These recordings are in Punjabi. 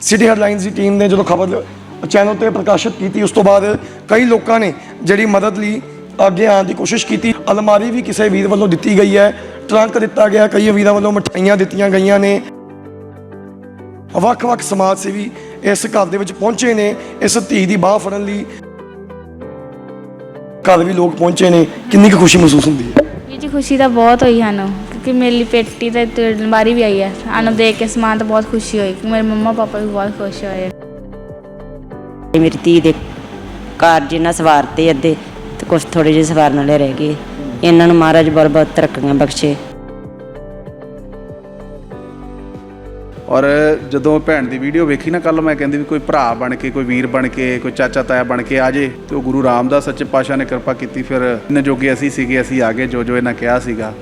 ਸਿਟੀ ਹੈਡਲਾਈਨਸ ਦੀ ਟੀਮ ਨੇ ਜਦੋਂ ਖਬਰ ਚੈਨਲ ਤੇ ਪ੍ਰਕਾਸ਼ਿਤ ਕੀਤੀ, ਉਸ ਤੋਂ ਬਾਅਦ ਕਈ ਲੋਕਾਂ ਨੇ ਜਿਹੜੀ ਮਦਦ ਲਈ ਅੱਗੇ ਆਉਣ ਦੀ ਕੋਸ਼ਿਸ਼ ਕੀਤੀ। ਅਲਮਾਰੀ ਵੀ ਕਿਸੇ ਵੀਰ ਵੱਲੋਂ ਦਿੱਤੀ ਗਈ ਹੈ। ਟਰੰਕ ਦਿੱਤਾ ਗਿਆ ਕਈ ਵੀਰਾਂ ਵੱਲੋਂ ਮਠਾਈਆਂ ਦਿੱਤੀਆਂ ਗਈਆਂ ਨੇ। ਵੱਖ-ਵੱਖ ਸਮਾਜ ਸੇਵੀ ਇਸ ਘਰ ਦੇ ਵਿੱਚ ਪਹੁੰਚੇ ਨੇ। ਇਸ ਧੀ ਦੀ ਬਾਹ ਫੜਨ ਲਈ ਘਰ ਵੀ ਲੋਕ ਪਹੁੰਚੇ ਨੇ। ਕਿੰਨੀ ਕੁ ਖੁਸ਼ੀ ਮਹਿਸੂਸ ਹੁੰਦੀ ਹੈ? ਜੀ ਖੁਸ਼ੀ ਤਾਂ ਬਹੁਤ ਹੋਈ ਸਾਨੂੰ। ਕਿਉਂਕਿ ਮੇਰੀ ਲਈ ਪੇਟੀ ਤੇ ਤੇ ਅਲਮਾਰੀ ਵੀ ਆਈ ਹੈ। ਸਾਨੂੰ ਦੇਖ ਕੇ ਸਮਾਨ ਤਾਂ ਬਹੁਤ ਖੁਸ਼ੀ ਹੋਈ ਕਿ ਮੇਰੇ ਮੰਮਾ ਪਾਪਾ ਵੀ ਬਹੁਤ ਖੁਸ਼ ਹੋਏ। ਇਹ ਮੇਰੀ ਧੀ ਦੇ ਕਾਰਜ ਇਹਨਾਂ ਸਵਾਰਤੇ ਅੱਧੇ ਤੇ ਕੁਝ ਥੋੜੇ ਜਿਹੇ ਸਵਾਰਨ ਵਾਲੇ ਰਹਿ ਗਏ। ਇਹਨਾਂ ਨੂੰ ਮਹਾਰਾਜ ਬਹੁਤ ਬਹੁਤ ਤਰੱਕੀਆਂ ਬਖਸ਼ੇ। ਔਰ ਜਦੋਂ ਭੈਣ ਦੀ ਵੀਡੀਓ ਵੇਖੀ ਨਾ ਕੱਲ ਮੈਂ ਕਹਿੰਦੀ ਵੀ ਕੋਈ ਭਰਾ ਬਣ ਕੇ ਕੋਈ ਵੀਰ ਬਣ ਕੇ ਕੋਈ ਚਾਚਾ ਤਾਇਆ ਬਣ ਕੇ ਆ ਜੇ ਤੇ ਉਹ ਗੁਰੂ ਰਾਮਦਾਸ ਸੱਚੇ ਪਾਤਸ਼ਾਹ ਨੇ ਕਿਰਪਾ ਕੀਤੀ ਫਿਰ ਜਿੰਨੇ ਜੋਗੇ ਅਸੀਂ ਸੀਗੇ ਅਸੀਂ ਆ ਗਏ ਜੋ ਜੋ ਇਹਨਾਂ ਕਿਹਾ ਸੀਗਾ।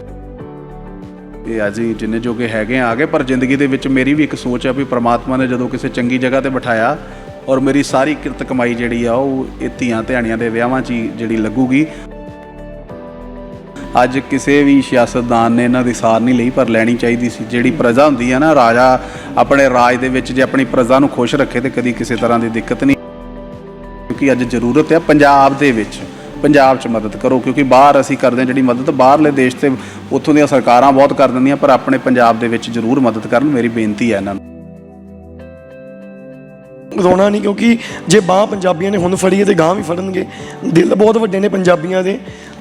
ਇਹ ਅਸੀਂ ਜਿੰਨੇ ਜੋਗੇ ਹੈਗੇ ਆ ਆ ਗਏ ਪਰ ਜ਼ਿੰਦਗੀ ਦੇ ਵਿੱਚ ਮੇਰੀ ਵੀ ਇੱਕ ਸੋਚ ਆ ਵੀ ਪ੍ਰਮਾਤਮਾ ਨੇ ਜਦੋਂ ਕਿਸੇ ਚੰਗੀ ਜਗ੍ਹਾ ਤੇ ਬਿਠਾਇਆ ਔਰ ਮੇਰੀ ਸਾਰੀ ਕਿਰਤ ਕਮਾਈ ਜਿਹੜੀ ਆ, ਉਹ ਇਹ ਧੀਆਂ ਧਿਆਣੀਆਂ ਦੇ ਵਿਆਹਾਂ 'ਚ ਹੀ ਜਿਹੜੀ ਲੱਗੂਗੀ। ਅੱਜ ਕਿਸੇ ਵੀ ਸਿਆਸਤਦਾਨ ਨੇ ਇਹਨਾਂ ਦੀ ਸਾਰ ਨਹੀਂ ਲਈ, ਪਰ ਲੈਣੀ ਚਾਹੀਦੀ ਸੀ। ਜਿਹੜੀ ਪ੍ਰਜਾ ਹੁੰਦੀ ਹੈ ਨਾ, ਰਾਜਾ ਆਪਣੇ ਰਾਜ ਦੇ ਵਿੱਚ ਜੇ ਆਪਣੀ ਪ੍ਰਜਾ ਨੂੰ ਖੁਸ਼ ਰੱਖੇ, ਤੇ ਕਦੀ ਕਿਸੇ ਤਰ੍ਹਾਂ ਦੀ ਦਿੱਕਤ ਨਹੀਂ। ਕਿਉਂਕਿ ਅੱਜ ਜ਼ਰੂਰਤ ਹੈ ਪੰਜਾਬ ਦੇ ਵਿੱਚ। ਪੰਜਾਬ 'ਚ ਮਦਦ ਕਰੋ, ਕਿਉਂਕਿ ਬਾਹਰ ਅਸੀਂ ਕਰਦੇ ਹਾਂ ਜਿਹੜੀ ਮਦਦ, ਬਾਹਰਲੇ ਦੇਸ਼ ਤੇ ਉੱਥੋਂ ਦੀਆਂ ਸਰਕਾਰਾਂ ਬਹੁਤ ਕਰ ਦਿੰਦੀਆਂ, ਪਰ ਆਪਣੇ ਪੰਜਾਬ ਦੇ ਵਿੱਚ ਜ਼ਰੂਰ ਮਦਦ ਕਰਨ, ਮੇਰੀ ਬੇਨਤੀ ਹੈ ਇਹਨਾਂ ਨੂੰ। ਰੋਣਾ ਨਹੀਂ, ਕਿਉਂਕਿ ਜੇ ਬਾਹ ਪੰਜਾਬੀਆਂ ਨੇ ਹੁਣ ਫੜੀ ਹੈ ਤੇ ਗਾਂ ਵੀ ਫੜਨਗੇ। ਦਿਲ ਬਹੁਤ ਵੱਡੇ ਨੇ ਪੰਜਾਬੀਆਂ ਦੇ,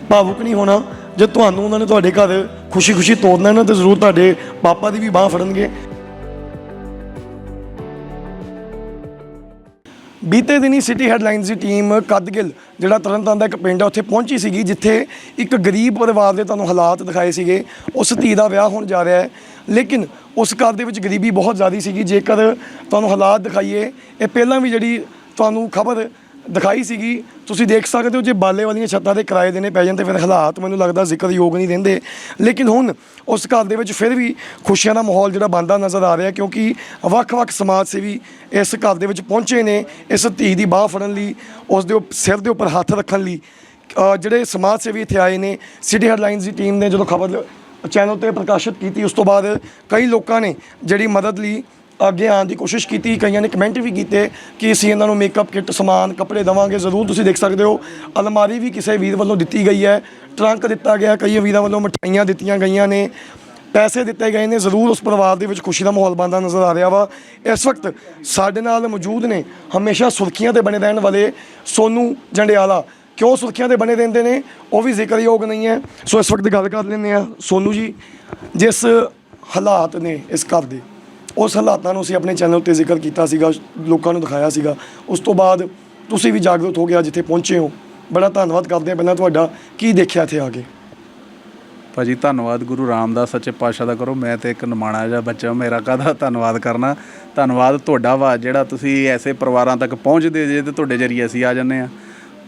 ਭਾਵੁਕ ਨਹੀਂ ਹੋਣਾ। ਜੇ ਤੁਹਾਨੂੰ ਉਹਨਾਂ ਨੇ ਤੁਹਾਡੇ ਘਰ ਖੁਸ਼ੀ-ਖੁਸ਼ੀ ਤੋੜਨਾ ਨਾ, ਤੇ ਜ਼ਰੂਰ ਤੁਹਾਡੇ ਪਾਪਾ ਦੀ ਵੀ ਬਾਹ ਫੜਨਗੇ। ਬੀਤੇ ਦਿਨੀ ਸਿਟੀ ਹੈਡਲਾਈਨਸ ਦੀ ਟੀਮ ਕਦਗਿਲ, ਜਿਹੜਾ ਤਰਨਤਾਰਨ ਦਾ ਇੱਕ ਪਿੰਡ ਆ, ਉੱਥੇ ਪਹੁੰਚੀ ਸੀਗੀ, ਜਿੱਥੇ ਇੱਕ ਗਰੀਬ ਪਰਿਵਾਰ ਦੇ ਤੁਹਾਨੂੰ ਹਾਲਾਤ ਦਿਖਾਏ ਸੀਗੇ। ਉਸ ਧੀ ਦਾ ਵਿਆਹ ਹੋਣ ਜਾ ਰਿਹਾ ਹੈ। ਲੇਕਿਨ ਉਸ ਘਰ ਦੇ ਵਿੱਚ ਗਰੀਬੀ ਬਹੁਤ ਜ਼ਿਆਦਾ ਸੀਗੀ। ਜੇਕਰ ਤੁਹਾਨੂੰ ਹਾਲਾਤ ਦਿਖਾਈਏ, ਇਹ ਪਹਿਲਾਂ ਵੀ ਜਿਹੜੀ ਤੁਹਾਨੂੰ ਖਬਰ ਦਿਖਾਈ ਸੀਗੀ। ਤੁਸੀਂ ਦੇਖ ਸਕਦੇ ਹੋ ਜੇ ਬਾਲੇ ਵਾਲੀਆਂ ਛੱਤਾਂ ਦੇ ਕਿਰਾਏ ਦੇਣੇ ਪੈ ਜਾਂਦੇ, ਫਿਰ ਹਾਲਾਤ ਮੈਨੂੰ ਲੱਗਦਾ ਜ਼ਿਕਰ ਯੋਗ ਨਹੀਂ ਰਹਿੰਦੇ। ਲੇਕਿਨ ਹੁਣ ਉਸ ਘਰ ਦੇ ਵਿੱਚ ਫਿਰ ਵੀ ਖੁਸ਼ੀਆਂ ਦਾ ਮਾਹੌਲ ਜਿਹੜਾ ਬਣਦਾ ਨਜ਼ਰ ਆ ਰਿਹਾ, ਕਿਉਂਕਿ ਵੱਖ-ਵੱਖ ਸਮਾਜ ਸੇਵੀ ਇਸ ਘਰ ਦੇ ਵਿੱਚ ਪਹੁੰਚੇ ਨੇ, ਇਸ ਧੀ ਦੀ ਬਾਹ ਫੜਨ ਲਈ, ਉਸ ਦੇ ਸਿਰ ਦੇ ਉੱਪਰ ਹੱਥ ਰੱਖਣ ਲਈ। ਜਿਹੜੇ ਸਮਾਜ ਸੇਵੀ ਇੱਥੇ ਆਏ ਨੇ, ਸਿਟੀ ਹੈਡਲਾਈਨਸ ਦੀ ਟੀਮ ਨੇ ਜਦੋਂ ਖਬਰ ਚੈਨਲ ਤੇ ਪ੍ਰਕਾਸ਼ਿਤ ਕੀਤੀ, ਉਸ ਤੋਂ ਬਾਅਦ ਕਈ ਲੋਕਾਂ ਨੇ ਜਿਹੜੀ ਮਦਦ ਲਈ ਅੱਗੇ ਆਉਣ ਦੀ ਕੋਸ਼ਿਸ਼ ਕੀਤੀ, ਕਈਆਂ ਨੇ ਕਮੈਂਟ ਵੀ ਕੀਤੇ ਕਿ ਅਸੀਂ ਇਹਨਾਂ ਨੂੰ ਮੇਕਅਪ ਕਿੱਟ ਸਮਾਨ, ਕੱਪੜੇ ਦਵਾਂਗੇ, ਜ਼ਰੂਰ ਤੁਸੀਂ ਦੇਖ ਸਕਦੇ ਹੋ। ਅਲਮਾਰੀ ਵੀ ਕਿਸੇ ਵੀਰ ਵੱਲੋਂ ਦਿੱਤੀ ਗਈ ਹੈ। ਟਰੰਕ ਦਿੱਤਾ ਗਿਆ ਕਈ ਵੀਰਾਂ ਵੱਲੋਂ ਮਠਾਈਆਂ ਦਿੱਤੀਆਂ ਗਈਆਂ ਨੇ। ਪੈਸੇ ਦਿੱਤੇ ਗਏ ਨੇ, ਜ਼ਰੂਰ ਉਸ ਪਰਿਵਾਰ ਦੇ ਵਿੱਚ ਖੁਸ਼ੀ ਦਾ ਮਾਹੌਲ ਬਣਦਾ ਨਜ਼ਰ ਆ ਰਿਹਾ ਵਾ। ਇਸ ਵਕਤ ਸਾਡੇ ਨਾਲ ਮੌਜੂਦ ਨੇ, ਹਮੇਸ਼ਾ ਸੁਰਖੀਆਂ ਤੇ ਬਣੇ ਰਹਿਣ ਵਾਲੇ ਸੋਨੂ ਜੰਡਿਆਲਾ। ਕਿਉਂ ਸੁਰਖੀਆਂ ਤੇ ਬਣੇ ਰਹਿੰਦੇ ਨੇ? ਉਹ ਵੀ ਜ਼ਿਕਰਯੋਗ ਨਹੀਂ ਹੈ। ਸੋ ਇਸ ਵਕਤ ਗੱਲ ਕਰ ਲੈਂਦੇ ਆ ਸੋਨੂ ਜੀ, ਜਿਸ ਹਾਲਾਤ ਨੇ ਇਸ ਘਰ ਦੇ। ਉਸ ਹਾਲਾਤਾਂ ਨੂੰ ਅਸੀਂ ਆਪਣੇ ਚੈਨਲ ਉੱਤੇ ਜ਼ਿਕਰ ਕੀਤਾ ਸੀਗਾ, ਲੋਕਾਂ ਨੂੰ ਦਿਖਾਇਆ ਸੀਗਾ। ਉਸ ਤੋਂ ਬਾਅਦ ਤੁਸੀਂ ਵੀ ਜਾਗਰੂਕ ਹੋ ਗਿਆ ਜਿੱਥੇ ਪਹੁੰਚੇ ਹੋ। ਬੜਾ ਧੰਨਵਾਦ ਕਰਦੇ ਹਾਂ ਪਹਿਲਾਂ ਤੁਹਾਡਾ। ਕੀ ਦੇਖਿਆ ਇੱਥੇ ਆ ਕੇ? ਭਾਜੀ, ਧੰਨਵਾਦ ਗੁਰੂ ਰਾਮਦਾਸ ਸੱਚੇ ਪਾਤਸ਼ਾਹ ਦਾ ਕਰੋ। ਮੈਂ ਤੇ ਇੱਕ ਨਿਮਾਣਾ ਜਿਹਾ ਬੱਚਾ, ਮੇਰਾ ਕਾਹਦਾ ਧੰਨਵਾਦ ਕਰਨਾ? ਧੰਨਵਾਦ ਤੁਹਾਡਾ ਵਾ, ਜਿਹੜਾ ਤੁਸੀਂ ਐਸੇ ਪਰਿਵਾਰਾਂ ਤੱਕ ਪਹੁੰਚਦੇ ਜੇ ਤੇ ਤੁਹਾਡੇ ਜਰੀਏ ਅਸੀਂ ਆ ਜੰਨੇ ਆ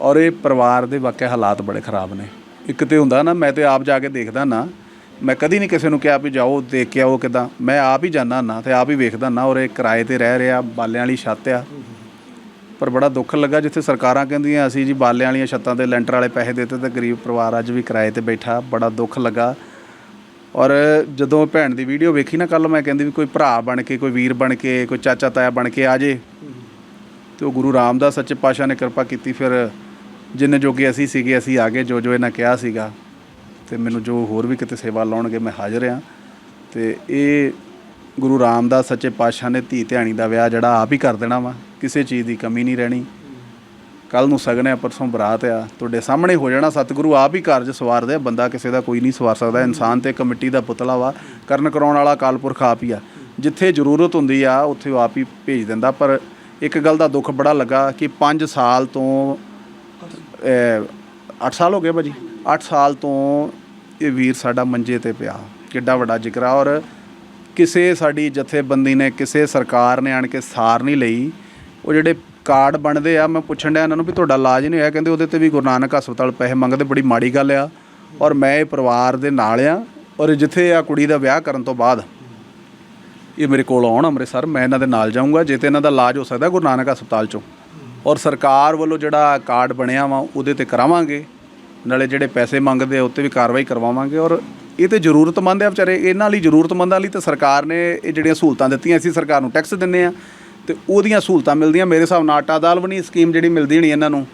ਔਰ ਇਹ ਪਰਿਵਾਰ ਦੇ ਵਾਕਿਆ ਹਾਲਾਤ ਬੜੇ ਖਰਾਬ ਨੇ। ਇੱਕ ਤੇ ਹੁੰਦਾ ਨਾ, ਮੈਂ ਤੇ ਆਪ ਜਾ ਕੇ ਦੇਖਦਾ ਨਾ ਮੈਂ ਕਦੀ ਨਹੀਂ ਕਿਸੇ ਨੂੰ ਕਿਹਾ ਵੀ ਜਾਓ, ਦੇਖ ਕੇ ਆਓ ਕਿਦਾਂ। ਮੈਂ ਆਪ ਹੀ ਜਾਂਦਾ ਨਾ ਤੇ ਆਪ ਹੀ ਵੇਖਦਾ ਨਾ ਔਰ ਇਹ ਕਿਰਾਏ ਤੇ ਰਹਿ ਰਿਹਾ, ਬਾਲਿਆਂ ਵਾਲੀ ਛੱਤ ਆ। ਪਰ ਬੜਾ ਦੁੱਖ ਲੱਗਾ ਜਿੱਥੇ ਸਰਕਾਰਾਂ ਕਹਿੰਦੀਆਂ, ਅਸੀਂ ਜੀ ਬਾਲਿਆਂ ਵਾਲੀਆਂ ਛੱਤਾਂ ਤੇ ਲੈਂਟਰ ਵਾਲੇ ਪੈਸੇ ਦਿੱਤੇ ਤੇ ਗਰੀਬ ਪਰਿਵਾਰ ਅੱਜ ਵੀ ਕਿਰਾਏ ਤੇ ਬੈਠਾ। ਬੜਾ ਦੁੱਖ ਲੱਗਾ। ਔਰ ਜਦੋਂ ਭੈਣ ਦੀ ਵੀਡੀਓ ਵੇਖੀ ਨਾ ਕੱਲ ਮੈਂ ਕਹਿੰਦੀ ਵੀ ਕੋਈ ਭਰਾ ਬਣ ਕੇ, ਕੋਈ ਵੀਰ ਬਣ ਕੇ, ਕੋਈ ਚਾਚਾ ਤਾਇਆ ਬਣ ਕੇ ਆ ਜੇ। ਤੇ ਉਹ ਗੁਰੂ ਰਾਮਦਾਸ ਸੱਚੇ ਪਾਤਸ਼ਾਹ ਨੇ ਕਿਰਪਾ ਕੀਤੀ, ਫਿਰ ਜਿੰਨੇ ਜੋਗੇ ਅਸੀਂ ਸੀਗੇ, ਅਸੀਂ ਆ ਗਏ। ਜੋ ਜੋ ਇਹਨਾਂ ਕਿਹਾ ਸੀਗਾ। ਤੇ ਮੈਨੂੰ ਜੋ ਹੋਰ ਵੀ ਕਿਤੇ ਸੇਵਾ ਲਾਉਣਗੇ ਮੈਂ ਹਾਜ਼ਰ ਹਾਂ। ਤੇ ਇਹ ਗੁਰੂ ਰਾਮਦਾਸ ਸੱਚੇ ਪਾਤਸ਼ਾਹ ਨੇ ਧੀ ਧਿਆਣੀ ਦਾ ਵਿਆਹ ਜਿਹੜਾ ਆਪ ਹੀ ਕਰ ਦੇਣਾ ਵਾ, ਕਿਸੇ ਚੀਜ਼ ਦੀ ਕਮੀ ਨਹੀਂ ਰਹਿਣੀ। ਕੱਲ ਨੂੰ ਸਗਨ ਹੈ ਪਰਸੋਂ ਬਰਾਤ ਆ। ਤੁਹਾਡੇ ਸਾਹਮਣੇ ਹੋ ਜਾਣਾ ਸਤਿਗੁਰੂ ਆਪ ਹੀ ਕਾਰਜ ਸਵਾਰਦੇ ਆ ਬੰਦਾ ਕਿਸੇ ਦਾ ਕੋਈ ਨਹੀਂ ਸਵਾਰ ਸਕਦਾ। ਇਨਸਾਨ ਤੇ ਕਮੇਟੀ ਦਾ ਪੁਤਲਾ ਵਾ, ਕਰਨ ਕਰਾਉਣ ਵਾਲਾ ਕਾਲਪੁਰਖ ਆਪ ਹੀ ਆ। ਜਿੱਥੇ ਜ਼ਰੂਰਤ ਹੁੰਦੀ ਆ, ਉੱਥੇ ਉਹ ਆਪ ਹੀ ਭੇਜ ਦਿੰਦਾ। ਪਰ ਇੱਕ ਗੱਲ ਦਾ ਦੁੱਖ ਬੜਾ ਲੱਗਾ ਕਿ 5 ਸਾਲ ਤੋਂ 8 ਸਾਲ ਹੋ ਗਏ ਭਾਜੀ। 8 ਸਾਲ ਤੋਂ ਇਹ ਵੀਰ ਸਾਡਾ ਮੰਜੇ ਤੇ ਪਿਆ। ਕਿੱਡਾ ਵੱਡਾ ਜ਼ਿਕਰ ਆ। ਔਰ ਕਿਸੇ ਸਾਡੀ ਜਥੇਬੰਦੀ ਨੇ, ਕਿਸੇ ਸਰਕਾਰ ਨੇ ਆਣ ਕੇ ਸਾਰ ਨਹੀਂ ਲਈ। ਉਹ ਜਿਹੜੇ ਕਾਰਡ ਬਣਦੇ ਆ, ਮੈਂ ਪੁੱਛਣ ਡਿਆ ਇਹਨਾਂ ਨੂੰ ਵੀ ਤੁਹਾਡਾ ਇਲਾਜ ਨਹੀਂ ਹੋਇਆ। ਕਹਿੰਦੇ ਉਹਦੇ ਤੇ ਵੀ ਗੁਰੂ ਨਾਨਕ ਹਸਪਤਾਲ ਪੈਸੇ ਮੰਗਦੇ, ਬੜੀ ਮਾੜੀ ਗੱਲ ਆ। ਔਰ ਮੈਂ ਇਹ ਪਰਿਵਾਰ ਦੇ ਨਾਲ ਆ। ਔਰ ਜਿੱਥੇ ਆ ਕੁੜੀ ਦਾ ਵਿਆਹ ਕਰਨ ਤੋਂ ਬਾਅਦ, ਇਹ ਮੇਰੇ ਕੋਲ ਆਉਣ ਅੰਮ੍ਰਿਤਸਰ, ਮੈਂ ਇਹਨਾਂ ਦੇ ਨਾਲ ਜਾਊਂਗਾ। ਜੇ ਤੇ ਇਹਨਾਂ ਦਾ ਇਲਾਜ ਹੋ ਸਕਦਾ ਗੁਰੂ ਨਾਨਕ ਹਸਪਤਾਲ ਚੋਂ। ਔਰ ਸਰਕਾਰ ਵੱਲੋਂ ਜਿਹੜਾ ਕਾਰਡ ਬਣਿਆ ਵਾ, ਉਹਦੇ ਤੇ ਕਰਾਵਾਂਗੇ। ਨਾਲੇ ਜਿਹੜੇ ਪੈਸੇ ਮੰਗਦੇ ਆ, ਉੱਤੇ ਵੀ ਕਾਰਵਾਈ ਕਰਵਾਵਾਂਗੇ ਔਰ ਇਹ ਤੇ ਜ਼ਰੂਰਤਮੰਦ ਆ ਵਿਚਾਰੇ, ਇਹਨਾਂ ਲਈ ਜ਼ਰੂਰਤਮੰਦਾਂ ਲਈ ਤਾਂ ਸਰਕਾਰ ਨੇ ਇਹ ਜਿਹੜੀਆਂ ਸਹੂਲਤਾਂ ਦਿੱਤੀਆਂ, ਅਸੀਂ ਸਰਕਾਰ ਨੂੰ ਟੈਕਸ ਦਿੰਨੇ ਆ ਤੇ ਉਹਦੀਆਂ ਸਹੂਲਤਾਂ ਮਿਲਦੀਆਂ। ਮੇਰੇ ਹਿਸਾਬ ਨਾਲ ਆਟਾ ਦਾਲ ਵੀ ਨਹੀਂ ਸਕੀਮ ਜਿਹੜੀ ਮਿਲਦੀ ਨਹੀਂ ਇਹਨਾਂ ਨੂੰ।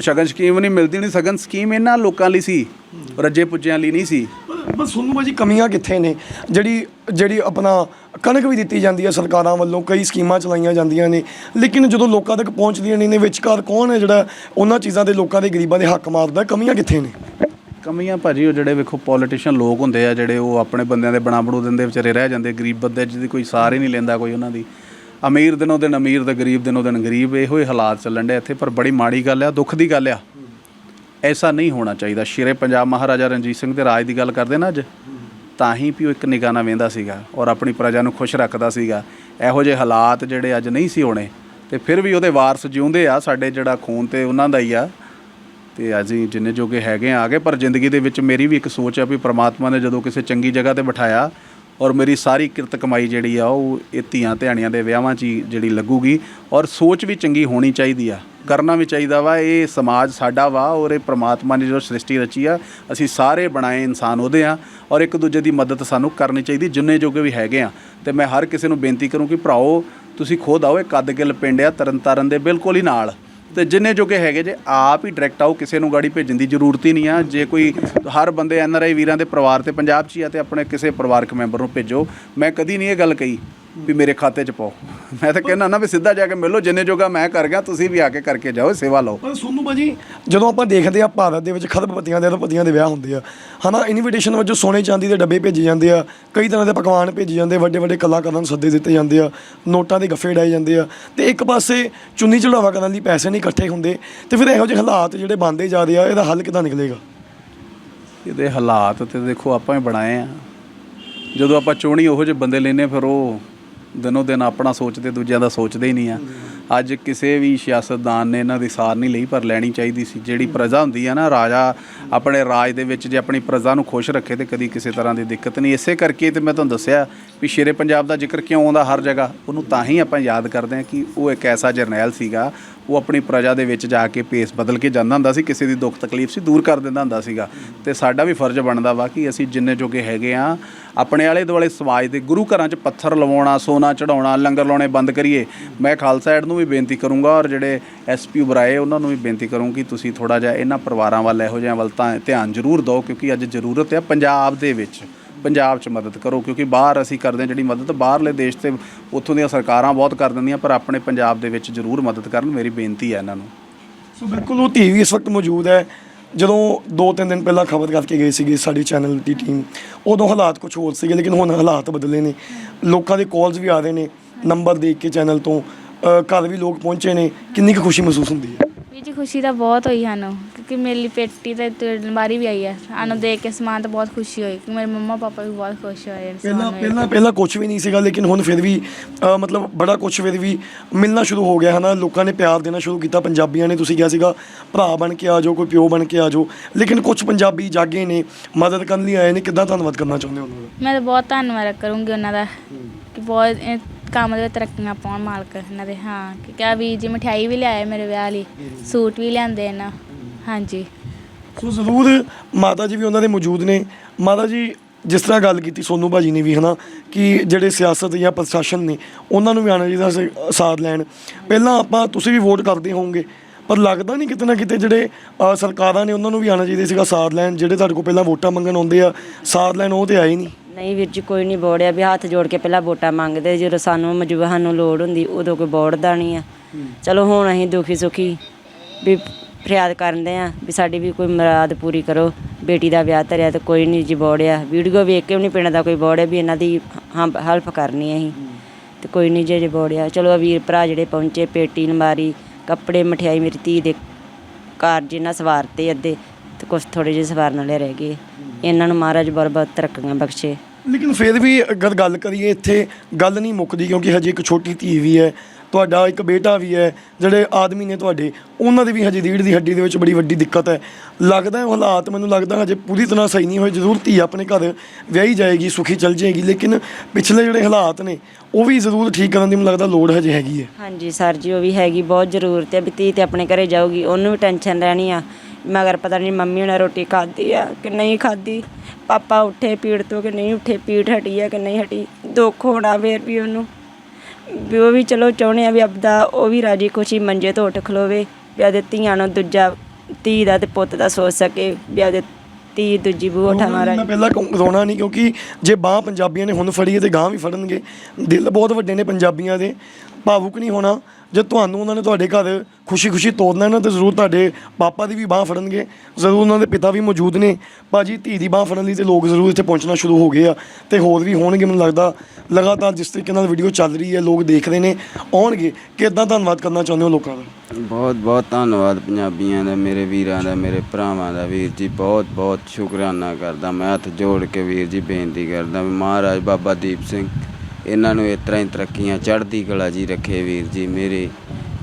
ਸ਼ਗਨ ਸਕੀਮ ਵੀ ਨਹੀਂ ਮਿਲਦੀ ਨਹੀਂ ਸਗਨ ਸਕੀਮ ਇਹਨਾਂ ਲੋਕਾਂ ਲਈ ਸੀ, ਰੱਜੇ ਪੁੱਜਿਆਂ ਲਈ ਨਹੀਂ ਸੀ। ਬਸ ਸੋਨੂੰ ਭਾਜੀ ਕਮੀਆਂ ਕਿੱਥੇ ਨੇ? ਜਿਹੜੀ ਜਿਹੜੀ ਆਪਣਾ ਕਣਕ ਵੀ ਦਿੱਤੀ ਜਾਂਦੀ ਹੈ ਸਰਕਾਰਾਂ ਵੱਲੋਂ, ਕਈ ਸਕੀਮਾਂ ਚਲਾਈਆਂ ਜਾਂਦੀਆਂ ਨੇ। ਲੇਕਿਨ ਜਦੋਂ ਲੋਕਾਂ ਤੱਕ ਪਹੁੰਚਦੀਆਂ ਨਹੀਂ ਨੇ ਵਿਚਕਾਰ ਕੌਣ ਹੈ ਜਿਹੜਾ ਉਹਨਾਂ ਚੀਜ਼ਾਂ ਦੇ ਲੋਕਾਂ ਦੇ ਗਰੀਬਾਂ ਦੇ ਹੱਕ ਮਾਰਦਾ? ਕਮੀਆਂ ਕਿੱਥੇ ਨੇ? ਕਮੀਆਂ ਭਾਜੀ ਉਹ ਜਿਹੜੇ ਵੇਖੋ ਪੋਲੀਟੀਸ਼ੀਅਨ ਲੋਕ ਹੁੰਦੇ ਆ, ਜਿਹੜੇ ਉਹ ਆਪਣੇ ਬੰਦਿਆਂ ਦੇ ਬਣਾ ਬਣੂ ਦਿੰਦੇ ਵਿਚਾਰੇ ਰਹਿ ਜਾਂਦੇ, ਗਰੀਬ ਬੰਦੇ ਜਿਹਦੀ ਕੋਈ ਸਾਰ ਹੀ ਨਹੀਂ ਲੈਂਦਾ ਕੋਈ ਉਹਨਾਂ ਦੀ। ਅਮੀਰ ਦਿਨੋਂ ਦਿਨ ਅਮੀਰ ਤੇ ਗਰੀਬ ਦਿਨੋਂ ਦਿਨ ਗਰੀਬ, ਇਹੋ ਹੀ ਹਾਲਾਤ ਚੱਲਣ ਦੇ ਇੱਥੇ, ਪਰ ਬੜੀ ਮਾੜੀ ਗੱਲ ਆ, ਦੁੱਖ ਦੀ ਗੱਲ ਆ। ਐਸਾ ਨਹੀਂ ਹੋਣਾ ਚਾਹੀਦਾ। ਸ਼ੇਰੇ ਪੰਜਾਬ ਮਹਾਰਾਜਾ ਰਣਜੀਤ ਸਿੰਘ ਦੇ ਰਾਜ ਦੀ ਗੱਲ ਕਰਦੇ ਨਾ ਅੱਜ, ਤਾਂ ਹੀ ਵੀ ਉਹ ਇੱਕ ਨਿਗਾਹ ਨਾਲ ਵੇਂਦਾ ਸੀਗਾ ਔਰ ਆਪਣੀ ਪ੍ਰਜਾ ਨੂੰ ਖੁਸ਼ ਰੱਖਦਾ ਸੀਗਾ। ਇਹੋ ਜਿਹੇ ਹਾਲਾਤ ਜਿਹੜੇ ਅੱਜ ਨਹੀਂ ਸੀ ਹੋਣੇ। ਤੇ ਫਿਰ ਵੀ ਉਹਦੇ ਵਾਰਸ ਜਿਉਂਦੇ ਆ ਸਾਡੇ ਜਿਹੜਾ ਖੂਨ ਤੇ ਉਹਨਾਂ ਦਾ ਹੀ ਆ। ਤੇ ਅਸੀਂ ਜਿੰਨੇ ਜੋਗੇ ਹੈਗੇ ਆ ਆਗੇ ਪਰ ਜ਼ਿੰਦਗੀ ਦੇ ਵਿੱਚ ਮੇਰੀ ਵੀ ਇੱਕ ਸੋਚ ਆ ਵੀ ਪ੍ਰਮਾਤਮਾ ਨੇ ਜਦੋਂ ਕਿਸੇ ਚੰਗੀ ਜਗ੍ਹਾ ਤੇ ਬਿਠਾਇਆ ਔਰ ਮੇਰੀ ਸਾਰੀ ਕਿਰਤ ਕਮਾਈ ਜਿਹੜੀ ਆ, ਉਹ ਇਹ ਧੀਆਂ ਧਿਆਣੀਆਂ ਦੇ ਵਿਆਹਾਂ 'ਚ ਹੀ ਜਿਹੜੀ ਲੱਗੂਗੀ। ਔਰ ਸੋਚ ਵੀ ਚੰਗੀ ਹੋਣੀ ਚਾਹੀਦੀ ਆ। ਕਰਨਾ ਵੀ ਚਾਹੀਦਾ ਵਾ, ਇਹ ਸਮਾਜ ਸਾਡਾ ਵਾ ਔਰ ਇਹ ਪ੍ਰਮਾਤਮਾ ਨੇ ਜੋ ਸ੍ਰਿਸ਼ਟੀ ਰਚੀ ਆ, ਅਸੀਂ ਸਾਰੇ ਬਣਾਏ ਇਨਸਾਨ ਉਹਦੇ ਆ ਔਰ ਇੱਕ ਦੂਜੇ ਦੀ ਮਦਦ ਸਾਨੂੰ ਕਰਨੀ ਚਾਹੀਦੀ ਜਿੰਨੇ ਜੋਗੇ ਵੀ ਹੈਗੇ ਆ। ਤੇ ਮੈਂ ਹਰ ਕਿਸੇ ਨੂੰ ਬੇਨਤੀ ਕਰੂੰ ਕਿ ਭਰਾਓ, ਤੁਸੀਂ ਖੁਦ ਆਓ ਇਹ ਕੱਦਗਿੱਲ ਪਿੰਡ ਆ ਤਰਨਤਾਰਨ ਦੇ ਬਿਲਕੁਲ ਹੀ ਨਾਲ। ਤੇ ਜਿੰਨੇ ਜੋਗੇ ਹੈਗੇ ਜੇ ਆਪ ਹੀ ਡਾਇਰੈਕਟ ਆਓ, ਕਿਸੇ ਨੂੰ ਗਾੜੀ ਭੇਜਣ ਦੀ ਜ਼ਰੂਰਤ ਹੀ ਨਹੀਂ ਆ। ਜੇ ਕੋਈ ਹਰ ਬੰਦੇ ਐਨ ਆਰ ਆਈ ਵੀਰਾਂ ਦੇ ਪਰਿਵਾਰ ਤੇ ਪੰਜਾਬ 'ਚ ਹੀ ਆ ਤੇ ਆਪਣੇ ਕਿਸੇ ਪਰਿਵਾਰਕ ਮੈਂਬਰ ਨੂੰ ਭੇਜੋ। ਮੈਂ ਕਦੀ ਨਹੀਂ ਇਹ ਗੱਲ ਕਹੀ ਵੀ ਮੇਰੇ ਖਾਤੇ 'ਚ ਪਾਓ। ਮੈਂ ਤਾਂ ਕਹਿੰਦਾ ਨਾ ਵੀ ਸਿੱਧਾ ਜਾ ਕੇ ਮਿਲੋ ਜਿੰਨੇ ਜੋਗਾ ਮੈਂ ਕਰ ਗਿਆ ਤੁਸੀਂ ਵੀ ਆ ਕੇ ਕਰਕੇ ਜਾਓ ਸੇਵਾ ਲਓ। ਪਰ ਸੋਨੂੰ ਭਾਜੀ ਜਦੋਂ ਆਪਾਂ ਦੇਖਦੇ ਆ ਭਾਰਤ ਦੇ ਵਿੱਚ ਖਰਬਪਤੀਆਂ ਦੇ ਅਰਬਪਤੀਆਂ ਦੇ ਵਿਆਹ ਹੁੰਦੇ ਆ ਹਨਾ ਇਨਵੀਟੇਸ਼ਨ ਵਜੋਂ ਸੋਨੇ ਚਾਂਦੀ ਦੇ ਡੱਬੇ ਭੇਜੇ ਜਾਂਦੇ ਆ ਕਈ ਤਰ੍ਹਾਂ ਦੇ ਪਕਵਾਨ ਭੇਜੇ ਜਾਂਦੇ ਵੱਡੇ ਵੱਡੇ ਕਲਾਕਾਰਾਂ ਨੂੰ ਸੱਦੇ ਦਿੱਤੇ ਜਾਂਦੇ ਆ ਨੋਟਾਂ ਦੇ ਗੱਫੇ ਡਾਏ ਜਾਂਦੇ ਆ ਤੇ ਇੱਕ ਪਾਸੇ ਚੁੰਨੀ ਚੜਾਵਾ ਕਰਨ ਲਈ ਪੈਸੇ ਨਹੀਂ ਇਕੱਠੇ ਹੁੰਦੇ ਤੇ ਫਿਰ ਇਹੋ ਜਿਹੇ ਹਾਲਾਤ ਜਿਹੜੇ ਬਣਦੇ ਜਾ ਰਹੇ ਆ ਇਹਦਾ ਹੱਲ ਕਿੱਦਾਂ ਨਿਕਲੇਗਾ? ਇਹਦੇ ਹਾਲਾਤ ਤੇ ਦੇਖੋ ਆਪਾਂ ਹੀ ਬਣਾਏ ਆ। ਜਦੋਂ ਆਪਾਂ ਚੋਣੀ ਉਹੋ ਜਿਹੇ ਬੰਦੇ ਲੈਨੇ ਫਿਰ ਉਹ ਦਿਨੋ ਦਿਨ ਆਪਣਾ ਸੋਚਦੇ, ਦੂਜਿਆਂ ਦਾ ਸੋਚਦੇ ਹੀ ਨਹੀਂ ਆ। ਅੱਜ ਕਿਸੇ ਵੀ ਸਿਆਸਤਦਾਨ ਨੇ ਇਹਨਾਂ ਦੀ ਸਾਰ ਨਹੀਂ ਲਈ, ਪਰ ਲੈਣੀ ਚਾਹੀਦੀ ਸੀ। ਜਿਹੜੀ ਪ੍ਰਜਾ ਹੁੰਦੀ ਆ ਨਾ, ਰਾਜਾ ਆਪਣੇ ਰਾਜ ਦੇ ਵਿੱਚ ਜੇ ਆਪਣੀ ਪ੍ਰਜਾ ਨੂੰ ਖੁਸ਼ ਰੱਖੇ ਤੇ ਕਦੀ ਕਿਸੇ ਤਰ੍ਹਾਂ ਦੀ ਦਿੱਕਤ ਨਹੀਂ। ਇਸੇ ਕਰਕੇ ਤੇ ਮੈਂ ਤੁਹਾਨੂੰ ਦੱਸਿਆ ਵੀ ਸ਼ੇਰੇ ਪੰਜਾਬ ਦਾ ਜ਼ਿਕਰ ਕਿਉਂ ਆਉਂਦਾ ਹਰ ਜਗ੍ਹਾ? ਉਹਨੂੰ ਤਾਂ ਹੀ ਆਪਾਂ ਯਾਦ ਕਰਦੇ ਹਾਂ ਕਿ ਉਹ ਇੱਕ ਐਸਾ ਜਰਨੈਲ ਸੀਗਾ ਉਹ ਆਪਣੀ ਪ੍ਰਜਾ ਦੇ ਵਿੱਚ ਜਾ ਕੇ ਪੇਸ ਬਦਲ ਕੇ ਜਾਂਦਾ ਹੁੰਦਾ ਸੀ, ਕਿਸੇ ਦੀ ਦੁੱਖ ਤਕਲੀਫ ਸੀ, ਦੂਰ ਕਰ ਦਿੰਦਾ ਹੁੰਦਾ ਸੀਗਾ। ਤੇ ਸਾਡਾ ਵੀ ਫਰਜ਼ ਬਣਦਾ ਵਾ ਕਿ ਅਸੀਂ ਜਿੰਨੇ ਜੋਗੇ ਹੈਗੇ ਆ, ਆਪਣੇ ਆਲੇ ਦੁਆਲੇ ਸਮਾਜ ਦੇ ਗੁਰੂ ਘਰਾਂ 'ਚ ਪੱਥਰ ਲਵਾਉਣਾ, ਸੋਨਾ ਚੜਾਉਣਾ ਲੰਗਰ ਲਾਉਣੇ ਬੰਦ ਕਰੀਏ। ਮੈਂ ਖਾਲਸਾ ਐਡ ਨੂੰ ਵੀ ਬੇਨਤੀ ਕਰੂੰਗਾ ਔਰ ਜਿਹੜੇ ਐਸਪੀ ਉਬਰਾਏ, ਉਹਨਾਂ ਨੂੰ ਵੀ ਬੇਨਤੀ ਕਰੂੰਗੀ ਤੁਸੀਂ ਥੋੜਾ ਜਿਹਾ ਇਹਨਾਂ ਪਰਿਵਾਰਾਂ ਵੱਲ ਇਹੋ ਜਿਹਾ ਵੱਲ ਤਾਂ ਧਿਆਨ ਜ਼ਰੂਰ ਦਿਓ, ਕਿਉਂਕਿ ਅੱਜ ਜ਼ਰੂਰਤ ਹੈ ਪੰਜਾਬ ਦੇ ਵਿੱਚ। ਪੰਜਾਬ 'ਚ ਮਦਦ ਕਰੋ, ਕਿਉਂਕਿ ਬਾਹਰ ਅਸੀਂ ਕਰਦੇ ਹਾਂ ਜਿਹੜੀ ਮਦਦ, ਬਾਹਰਲੇ ਦੇਸ਼ ਤੇ ਉੱਥੋਂ ਦੀਆਂ ਸਰਕਾਰਾਂ ਬਹੁਤ ਕਰ ਦਿੰਦੀਆਂ, ਪਰ ਆਪਣੇ ਪੰਜਾਬ ਦੇ ਵਿੱਚ ਜ਼ਰੂਰ ਮਦਦ ਕਰਨ, ਮੇਰੀ ਬੇਨਤੀ ਹੈ ਇਹਨਾਂ ਨੂੰ। ਸੋ ਬਿਲਕੁਲ, ਉਹ ਧੀ ਵੀ ਇਸ ਵਕਤ ਮੌਜੂਦ ਹੈ। ਜਦੋਂ ਦੋ ਤਿੰਨ ਦਿਨ ਪਹਿਲਾਂ ਖਬਰ ਕਰਕੇ ਗਏ ਸੀਗੇ ਸਾਡੀ ਚੈਨਲ ਦੀ ਟੀਮ ਉਦੋਂ ਹਾਲਾਤ ਕੁਝ ਹੋਰ ਸੀਗੇ, ਲੇਕਿਨ ਹੁਣ ਹਾਲਾਤ ਬਦਲੇ ਨੇ। ਲੋਕਾਂ ਦੇ ਕਾਲਸ ਵੀ ਆ ਰਹੇ ਨੇ, ਨੰਬਰ ਦੇਖ ਕੇ ਚੈਨਲ ਤੋਂ ਘਰ ਵੀ ਲੋਕ ਪਹੁੰਚੇ ਨੇ, ਕਿੰਨੀ ਕੁ ਖੁਸ਼ੀ ਮਹਿਸੂਸ ਹੁੰਦੀ ਹੈ? ਵੀਰ ਜੀ ਖੁਸ਼ੀ ਤਾਂ ਬਹੁਤ ਹੋਈ ਸਾਨੂੰ ਕਿਉਂਕਿ ਮੇਰੇ ਪੇਟੀ ਤੇ ਅਲਮਾਰੀ ਵੀ ਆਈ ਹੈ। ਸਾਨੂੰ ਦੇਖ ਕੇ ਸਮਾਨ ਤਾਂ ਬਹੁਤ ਖੁਸ਼ੀ ਹੋਈ ਕਿ ਮੇਰੇ ਮੰਮਾ ਪਾਪਾ ਵੀ ਬਹੁਤ ਖੁਸ਼ ਹੋਏ ਇਸ ਪਹਿਲਾਂ ਸਮਾਨ ਪਹਿਲਾਂ ਪਹਿਲਾਂ ਕੁਝ ਵੀ ਨਹੀਂ ਸੀਗਾ ਲੇਕਿਨ ਹੁਣ ਫਿਰ ਵੀ ਅ, ਮਤਲਬ ਬੜਾ ਕੁਝ ਫਿਰ ਵੀ ਮਿਲਣਾ ਸ਼ੁਰੂ ਹੋ ਗਿਆ ਹਨਾ। ਲੋਕਾਂ ਨੇ ਪਿਆਰ ਦੇਣਾ ਸ਼ੁਰੂ ਕੀਤਾ ਪੰਜਾਬੀਆਂ ਨੇ ਤੁਸੀਂ ਕਿਹਾ ਸੀਗਾ ਭਰਾ ਬਣ ਕੇ ਆ ਜਾਓ ਕੋਈ ਪਿਓ ਬਣ ਕੇ ਆ ਜਾਓ। ਲੇਕਿਨ ਕੁਝ ਪੰਜਾਬੀ ਜਾਗੇ ਨੇ ਮਦਦ ਕਰਨ ਲਈ ਆਏ ਨੇ ਕਿੱਦਾਂ ਧੰਨਵਾਦ ਕਰਨਾ ਚਾਹੁੰਦੇ ਹੋ ਉਹਨਾਂ ਦਾ? ਮੈਂ ਤਾਂ ਬਹੁਤ ਧੰਨਵਾਦ ਕਰੂੰਗੀ ਉਹਨਾਂ ਦਾ ਕਿ ਬਹੁਤ ਇਹ ਕੰਮ ਦੇ ਵਿੱਚ ਤਰੱਕੀਆਂ ਪਾਉਣ ਮਾਲਕ ਇਹਨਾਂ ਦੇ, ਹਾਂ, ਕਿ ਕਿਹਾ ਵੀ ਜੀ ਮਠਿਆਈ ਵੀ ਲਿਆਏ ਮੇਰੇ ਵਿਆਹ ਲਈ, ਸੂਟ ਵੀ ਲਿਆਂਦੇ ਇਹਨਾਂ, ਹਾਂਜੀ। ਸੋ ਜ਼ਰੂਰ ਮਾਤਾ ਜੀ ਵੀ ਉਹਨਾਂ ਦੇ ਮੌਜੂਦ ਨੇ। ਮਾਤਾ ਜੀ, ਜਿਸ ਤਰ੍ਹਾਂ ਗੱਲ ਕੀਤੀ ਸੋਨੂ ਭਾਜੀ ਨੇ ਵੀ, ਹਨਾ, ਕਿ ਜਿਹੜੇ ਸਿਆਸਤ ਜਾਂ ਪ੍ਰਸ਼ਾਸਨ ਨੇ, ਉਹਨਾਂ ਨੂੰ ਵੀ ਆਉਣਾ ਚਾਹੀਦਾ ਸੀ, ਸਾਥ ਲੈਣ। ਪਹਿਲਾਂ ਆਪਾਂ ਤੁਸੀਂ ਵੀ ਵੋਟ ਕਰਦੇ ਹੋਵੋਗੇ ਪਰ ਲੱਗਦਾ ਨਹੀਂ ਕਿਤੇ ਨਾ ਕਿਤੇ ਜਿਹੜੇ ਅ, ਸਰਕਾਰਾਂ ਨੇ ਉਹਨਾਂ ਨੂੰ ਵੀ ਆਉਣਾ ਚਾਹੀਦਾ ਸੀਗਾ ਸਾਥ ਲੈਣ ਜਿਹੜੇ ਤੁਹਾਡੇ ਕੋਲ ਪਹਿਲਾਂ ਵੋਟਾਂ ਮੰਗਣ ਆਉਂਦੇ ਆ ਸਾਥ ਲੈਣ ਉਹ ਤੇ ਆਏ ਨਹੀਂ। ਨਹੀਂ ਵੀਰ ਜੀ ਕੋਈ ਨਹੀਂ ਬੋੜਿਆ ਵੀ ਹੱਥ ਜੋੜ ਕੇ ਪਹਿਲਾਂ ਵੋਟਾਂ ਮੰਗਦੇ ਜਦੋਂ ਸਾਨੂੰ ਮਜਬੂਰ ਸਾਨੂੰ ਲੋੜ ਹੁੰਦੀ ਉਦੋਂ ਕੋਈ ਬੋੜਦਾ ਨਹੀਂ ਆ। ਚਲੋ ਹੁਣ ਅਸੀਂ ਦੁਖੀ ਸੁਖੀ ਵੀ ਫਰਿਆਦ ਕਰਦੇ ਆ ਵੀ ਸਾਡੀ ਵੀ ਕੋਈ ਮੁਰਾਦ ਪੂਰੀ ਕਰੋ ਬੇਟੀ ਦਾ ਵਿਆਹ ਧਰਿਆ ਤੇ ਕੋਈ ਨਹੀਂ ਜੀ ਬੋੜਿਆ। ਵੀਡੀਓ ਵੇਖ ਕੇ ਵੀ ਨਹੀਂ ਪਿੰਡ ਦਾ ਕੋਈ ਬੋੜਿਆ ਵੀ ਇਹਨਾਂ ਦੀ ਹੈਲਪ ਕਰਨੀ ਅਸੀਂ। ਤੇ ਕੋਈ ਨਹੀਂ ਜੇ ਜੇ ਬੋੜਿਆ। ਚਲੋ ਆਹ ਵੀਰ ਭਰਾ ਜਿਹੜੇ ਪਹੁੰਚੇ ਪੇਟੀ ਅਲਮਾਰੀ ਕੱਪੜੇ, ਮਠਿਆਈ ਮੇਰੀ ਧੀ ਦੇ ਘਰ ਜਿੰਨਾ ਸਵਾਰਤੇ ਅੱਧੇ ਤੇ ਕੁਝ ਥੋੜੇ ਜਿਹੇ ਸਵਾਰਨ ਵਾਲੇ ਰਹਿ ਗਏ। ਇਹਨਾਂ ਨੂੰ ਮਹਾਰਾਜ ਬਹੁਤ ਬਹੁਤ ਤਰੱਕੀਆਂ ਬਖਸ਼ੇ। ਲੇਕਿਨ ਫਿਰ ਵੀ ਅਗਰ ਗੱਲ ਕਰੀਏ ਇੱਥੇ, ਗੱਲ ਨਹੀਂ ਮੁੱਕਦੀ ਕਿਉਂਕਿ ਹਜੇ ਇੱਕ ਛੋਟੀ ਧੀ ਵੀ ਹੈ। ਤੁਹਾਡਾ ਇੱਕ ਬੇਟਾ ਵੀ ਹੈ, ਜਿਹੜੇ ਆਦਮੀ ਨੇ ਤੁਹਾਡੇ, ਉਹਨਾਂ ਦੀ ਵੀ ਹਜੇ ਰੀੜ ਦੀ ਹੱਡੀ ਦੇ ਵਿੱਚ ਬੜੀ ਵੱਡੀ ਦਿੱਕਤ ਹੈ। ਲੱਗਦਾ ਹੈ ਉਹ ਹਾਲਾਤ ਮੈਨੂੰ ਲੱਗਦਾ ਹਜੇ ਪੂਰੀ ਤਰ੍ਹਾਂ ਸਹੀ ਨਹੀਂ ਹੋਏ, ਜ਼ਰੂਰ ਧੀ ਆਪਣੇ ਘਰ ਵਿਆਹੀ ਜਾਏਗੀ, ਸੁਖੀ ਚੱਲ ਜਾਏਗੀ, ਲੇਕਿਨ ਪਿਛਲੇ ਜਿਹੜੇ ਹਾਲਾਤ ਨੇ, ਉਹ ਵੀ ਜ਼ਰੂਰ ਠੀਕ ਕਰਨ ਦੀ ਮੈਨੂੰ ਲੱਗਦਾ ਲੋੜ ਹਜੇ ਹੈਗੀ ਹੈ। ਹਾਂਜੀ ਸਰ ਜੀ, ਉਹ ਵੀ ਹੈਗੀ, ਬਹੁਤ ਜ਼ਰੂਰਤ ਹੈ ਵੀ ਧੀ ਤੇ ਆਪਣੇ ਘਰੇ ਜਾਊਗੀ, ਉਹਨੂੰ ਵੀ ਟੈਨਸ਼ਨ ਰਹਿਣੀ ਆ। ਮਗਰ ਪਤਾ ਨਹੀਂ ਮੰਮੀ ਉਹਨਾਂ ਰੋਟੀ ਖਾਧੀ ਆ ਕਿ ਨਹੀਂ ਖਾਧੀ, ਪਾਪਾ ਉੱਠੇ ਪੀੜ ਤੋਂ ਕਿ ਨਹੀਂ ਉੱਠੇ, ਪੀੜ ਹਟੀ ਆ ਕਿ ਨਹੀਂ ਹਟੀ, ਦੁੱਖ ਹੋਣਾ ਫੇਰ ਵੀ ਉਹਨੂੰ। ਵੀ ਉਹ ਵੀ ਚਲੋ ਚਾਹੁੰਦੇ ਆ ਵੀ ਆਪਦਾ ਉਹ ਵੀ ਰਾਜੀ ਖੁਸ਼ੀ ਮੰਜੇ ਤੋਂ ਉੱਠ ਖਲੋਵੇ ਵੀ ਆਪਦੇ ਧੀਆਂ ਨੂੰ ਦੂਜਾ ਧੀ ਦਾ ਤੇ ਪੁੱਤ ਦਾ ਸੋਚ ਸਕੇ ਵੀ ਆਪਦੇ ਧੀ ਦੂਜੀ ਬੂ ਉਠਾ ਮਾਰਾ ਮੈਂ ਪਹਿਲਾਂ ਕਹੂੰ- ਰੋਣਾ ਨਹੀਂ ਕਿਉਂਕਿ ਜੇ ਬਾਹ ਪੰਜਾਬੀਆਂ ਨੇ ਹੁਣ ਫੜੀ ਹੈ ਤੇ ਗਾਂ ਵੀ ਫੜਨਗੇ। ਦਿਲ ਬਹੁਤ ਵੱਡੇ ਨੇ ਪੰਜਾਬੀਆਂ ਦੇ ਭਾਵੁਕ ਨਹੀਂ ਹੋਣਾ। ਜੇ ਤੁਹਾਨੂੰ ਉਹਨਾਂ ਨੇ ਤੁਹਾਡੇ ਘਰ ਖੁਸ਼ੀ-ਖੁਸ਼ੀ ਤੋਰਨਾ ਹੈ ਨਾ, ਤਾਂ ਜ਼ਰੂਰ ਤੁਹਾਡੇ ਪਾਪਾ ਦੀ ਵੀ ਬਾਹ ਫੜਨਗੇ। ਜ਼ਰੂਰ ਉਹਨਾਂ ਦੇ ਪਿਤਾ ਵੀ ਮੌਜੂਦ ਨੇ। ਭਾਜੀ, ਧੀ ਦੀ ਬਾਹ ਫੜਨ ਲਈ ਤੇ ਲੋਕ ਜ਼ਰੂਰ ਇੱਥੇ ਪਹੁੰਚਣਾ ਸ਼ੁਰੂ ਹੋ ਗਏ ਆ ਤੇ ਹੋਰ ਵੀ ਹੋਣਗੇ, ਮੈਨੂੰ ਲੱਗਦਾ ਲਗਾਤਾਰ ਜਿਸ ਤਰੀਕੇ ਨਾਲ ਵੀਡੀਓ ਚੱਲ ਰਹੀ ਹੈ, ਲੋਕ ਦੇਖ ਰਹੇ ਨੇ, ਆਉਣਗੇ। ਕਿੱਦਾਂ ਧੰਨਵਾਦ ਕਰਨਾ ਚਾਹੁੰਦੇ ਹੋ ਲੋਕਾਂ ਦਾ? ਬਹੁਤ ਬਹੁਤ ਧੰਨਵਾਦ ਪੰਜਾਬੀਆਂ ਦਾ, ਮੇਰੇ ਵੀਰਾਂ ਦਾ, ਮੇਰੇ ਭਰਾਵਾਂ ਦਾ। ਵੀਰ ਜੀ ਬਹੁਤ ਬਹੁਤ ਸ਼ੁਕਰਾਨਾ ਕਰਦਾ। ਮੈਂ ਹੱਥ ਜੋੜ ਕੇ ਵੀਰ ਜੀ ਬੇਨਤੀ ਕਰਦਾ ਵੀ ਮਹਾਰਾਜ ਬਾਬਾ ਦੀਪ ਸਿੰਘ ਇਹਨਾਂ ਨੂੰ ਇਸ ਤਰ੍ਹਾਂ ਹੀ ਤਰੱਕੀਆਂ ਚੜ੍ਹਦੀ ਕਲਾ ਜੀ ਰੱਖੇ ਵੀਰ ਜੀ, ਮੇਰੇ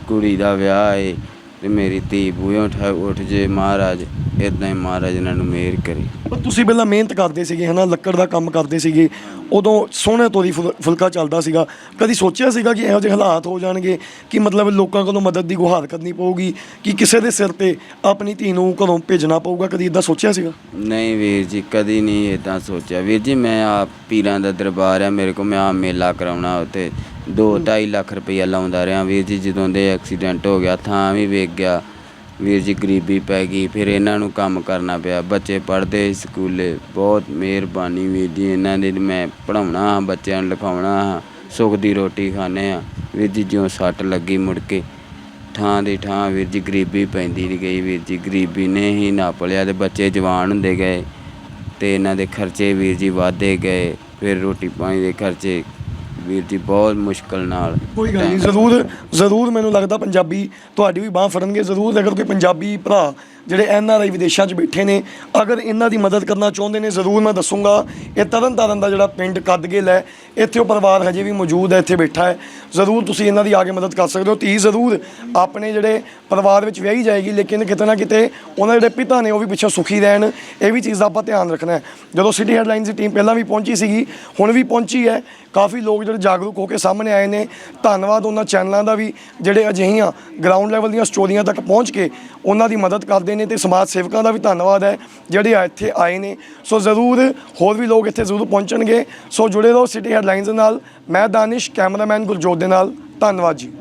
ਕੁੜੀ ਦਾ ਵਿਆਹ ਏ ਤੇ ਮੇਰੀ ਧੀ ਬੂਹੇ ਉੱਠ ਉੱਠ ਜੇ ਮਹਾਰਾਜ। ਇਦਾਂ ਹੀ ਮਹਾਰਾਜ ਇਹਨਾਂ ਨੂੰ ਮਿਹਰ ਕਰੇ। ਪਰ ਤੁਸੀਂ ਪਹਿਲਾਂ ਮਿਹਨਤ ਕਰਦੇ ਸੀਗੇ ਹਨਾ ਲੱਕੜ ਦਾ ਕੰਮ ਕਰਦੇ ਸੀਗੇ। ਉਦੋਂ ਸੋਹਣੇ ਤੋਰੀ ਫੁਲ- ਫੁਲਕਾ ਚੱਲਦਾ ਸੀਗਾ। ਕਦੀ ਸੋਚਿਆ ਸੀਗਾ ਕਿ ਇਹੋ ਜਿਹੇ ਹਾਲਾਤ ਹੋ ਜਾਣਗੇ ਕਿ ਮਤਲਬ ਲੋਕਾਂ ਕੋਲੋਂ ਮਦਦ ਦੀ ਗੁਹਾਰ ਕਰਨੀ ਪਊਗੀ ਕਿ ਕਿਸੇ ਦੇ ਸਿਰ ਤੇ ਆਪਣੀ ਧੀ ਨੂੰ ਘਰੋਂ ਭੇਜਣਾ ਪਊਗਾ? ਕਦੀ ਇਦਾਂ ਸੋਚਿਆ ਸੀਗਾ? ਨਹੀਂ ਵੀਰ ਜੀ ਕਦੀ ਨਹੀਂ ਇਦਾਂ ਸੋਚਿਆ। ਵੀਰ ਜੀ ਮੈਂ ਆਪ ਪੀਰਾਂ ਦਾ ਦਰਬਾਰ ਆ ਮੇਰੇ ਕੋਲ ਮੈਂ ਆ ਮੇਲਾ ਕਰਾਉਣਾ ਉੱਤੇ 2.5 ਲੱਖ ਰੁਪਈਆ ਲਾਉਂਦਾ ਰਿਹਾ। ਵੀਰ ਜੀ ਜਦੋਂ ਦੇ ਐਕਸੀਡੈਂਟ ਹੋ ਗਿਆ ਥਾਂ ਵੀ ਵੇਚ ਗਿਆ। ਵੀਰ ਜੀ ਗਰੀਬੀ ਪੈ ਗਈ, ਫਿਰ ਇਹਨਾਂ ਨੂੰ ਕੰਮ ਕਰਨਾ ਪਿਆ। ਬੱਚੇ ਪੜ੍ਹਦੇ ਸਕੂਲੇ, ਬਹੁਤ ਮਿਹਰਬਾਨੀ ਵੀਰ ਜੀ। ਇਹਨਾਂ ਦੀ ਮੈਂ ਪੜ੍ਹਾਉਣਾ ਹਾਂ, ਬੱਚਿਆਂ ਨੂੰ ਲਿਖਾਉਣਾ ਹਾਂ, ਸੁੱਖ ਦੀ ਰੋਟੀ ਖਾਂਦੇ ਹਾਂ। ਵੀਰ ਜੀ, ਜਿਉਂ ਸੱਟ ਲੱਗੀ ਮੁੜ ਕੇ, ਥਾਂ ਦੀ ਥਾਂ ਵੀਰ ਜੀ ਗਰੀਬੀ ਪੈਂਦੀ ਨਹੀਂ ਗਈ। ਵੀਰ ਜੀ, ਗਰੀਬੀ ਨੇ ਹੀ ਨੱਪ ਲਿਆ ਤੇ ਬੱਚੇ ਜਵਾਨ ਹੁੰਦੇ ਗਏ ਤੇ ਇਹਨਾਂ ਦੇ ਖਰਚੇ ਵੀਰ ਜੀ ਵਧਦੇ ਗਏ। ਫਿਰ ਰੋਟੀ ਪਾਣੀ ਦੇ ਖਰਚੇ ਵੀਰ ਜੀ, ਬਹੁਤ ਮੁਸ਼ਕਲ ਨਾਲ। ਕੋਈ ਗੱਲ ਨਹੀਂ, ਜ਼ਰੂਰ ਜ਼ਰੂਰ ਮੈਨੂੰ ਲੱਗਦਾ ਪੰਜਾਬੀ ਤੁਹਾਡੀ ਵੀ ਬਾਹ ਫੜਨਗੇ, ਜ਼ਰੂਰ ਅਗਰ ਕੋਈ ਪੰਜਾਬੀ ਭਰਾ ਜਿਹੜੇ ਐਨ ਆਰ ਆਈ ਵਿਦੇਸ਼ਾਂ 'ਚ ਬੈਠੇ ਨੇ, ਅਗਰ ਇਹਨਾਂ ਦੀ ਮਦਦ ਕਰਨਾ ਚਾਹੁੰਦੇ ਨੇ, ਜ਼ਰੂਰ ਮੈਂ ਦੱਸੂੰਗਾ। ਇਹ ਤਰਨ ਤਾਰਨ ਦਾ ਜਿਹੜਾ ਪਿੰਡ ਕੱਦਗਿਲ ਹੈ, ਇੱਥੇ ਉਹ ਪਰਿਵਾਰ ਹਜੇ ਵੀ ਮੌਜੂਦ ਹੈ, ਇੱਥੇ ਬੈਠਾ ਹੈ। ਜ਼ਰੂਰ ਤੁਸੀਂ ਇਹਨਾਂ ਦੀ ਆ ਕੇ ਮਦਦ ਕਰ ਸਕਦੇ ਹੋ। ਧੀ ਜ਼ਰੂਰ ਆਪਣੇ ਜਿਹੜੇ ਪਰਿਵਾਰ ਵਿੱਚ ਵਿਆਹੀ ਜਾਏਗੀ, ਲੇਕਿਨ ਕਿਤੇ ਨਾ ਕਿਤੇ ਉਹਨਾਂ ਦੇ ਜਿਹੜੇ ਪਿਤਾ ਨੇ, ਉਹ ਵੀ ਪਿੱਛੋਂ ਸੁਖੀ ਰਹਿਣ। ਇਹ ਵੀ ਚੀਜ਼ ਦਾ ਆਪਾਂ ਧਿਆਨ ਰੱਖਣਾ ਹੈ। ਜਦੋਂ ਸਿਟੀ ਹੈਡਲਾਈਨਸ ਦੀ ਟੀਮ ਪਹਿਲਾਂ ਵੀ ਪਹੁੰਚੀ ਸੀਗੀ, ਹੁਣ ਵੀ ਪਹੁੰਚੀ ਹੈ। ਕਾਫੀ ਲੋਕ ਜਿਹੜੇ ਜਾਗਰੂਕ ਹੋ ਕੇ ਸਾਹਮਣੇ ਆਏ ਨੇ। ਧੰਨਵਾਦ ਉਹਨਾਂ ਚੈਨਲਾਂ ਦਾ ਵੀ, ਜਿਹੜੇ ਅਜਿਹੀਆਂ ਗਰਾਊਂਡ ਲੈਵਲ ਦੀਆਂ ਸਟੋਰੀਆਂ ਤੱਕ ਪਹੁੰਚ ਕੇ ਉਹਨਾਂ ਦੀ ਮਦਦ ਕਰਦੇ ਨੇ ਤੇ ਸਮਾਜ ਸੇਵਕਾਂ ਦਾ ਵੀ ਧੰਨਵਾਦ ਹੈ, ਜਿਹੜੇ ਇੱਥੇ ਆਏ ਨੇ। ਸੋ ਜ਼ਰੂਰ ਹੋਰ ਵੀ ਲੋਕ ਇੱਥੇ ਜ਼ਰੂਰ ਪਹੁੰਚਣਗੇ। ਸੋ ਜੁੜੇ ਰਹੋ ਸਿਟੀ ਹੈਡਲਾਈਨਸ ਦੇ ਨਾਲ। ਮੈਂ ਦਾਨਿਸ਼, ਕੈਮਰਾਮੈਨ ਗੁਰਜੋਤ ਦੇ ਨਾਲ। ਧੰਨਵਾਦ ਜੀ।